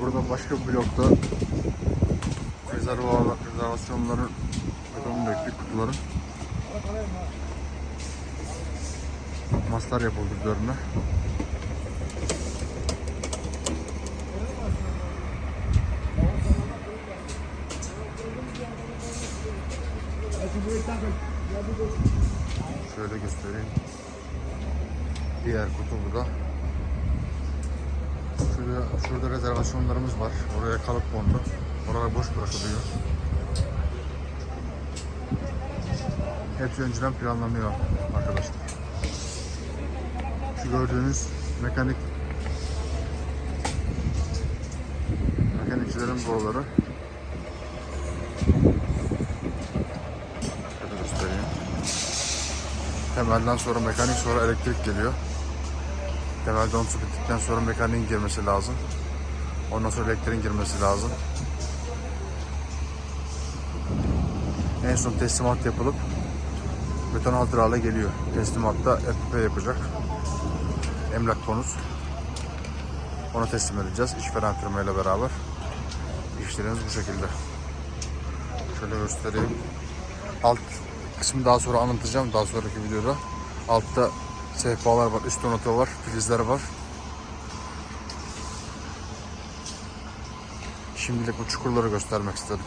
Burada başka bir blokta rezervuar, rezervasyonların beton döktük kutuların. Maslar yapıldı üzerine. Şöyle göstereyim. Diğer kutu burada. Şurada, şurada rezervasyonlarımız var. Oraya kalıp kondu. Oralar boş bırakılıyor. Hepsi önceden planlanıyor arkadaşlar. Şu gördüğünüz mekanik mekanikçilerin boruları. Şöyle göstereyim. Temelden sonra mekanik sonra elektrik geliyor. Temelden su bittikten sonra mekaniğin girmesi lazım. Ondan sonra elektriğin girmesi lazım. En son teslimat yapılıp beton hazır hale geliyor. Teslimatta FP yapacak. Emlak konut. Ona teslim edeceğiz. İşveren firma ile beraber. İşlerimiz bu şekilde. Şöyle göstereyim. Alt kısmı daha sonra anlatacağım daha sonraki videoda. Altta sehpalar var, üst donatı var, filizler var. Şimdilik bu çukurları göstermek istedim.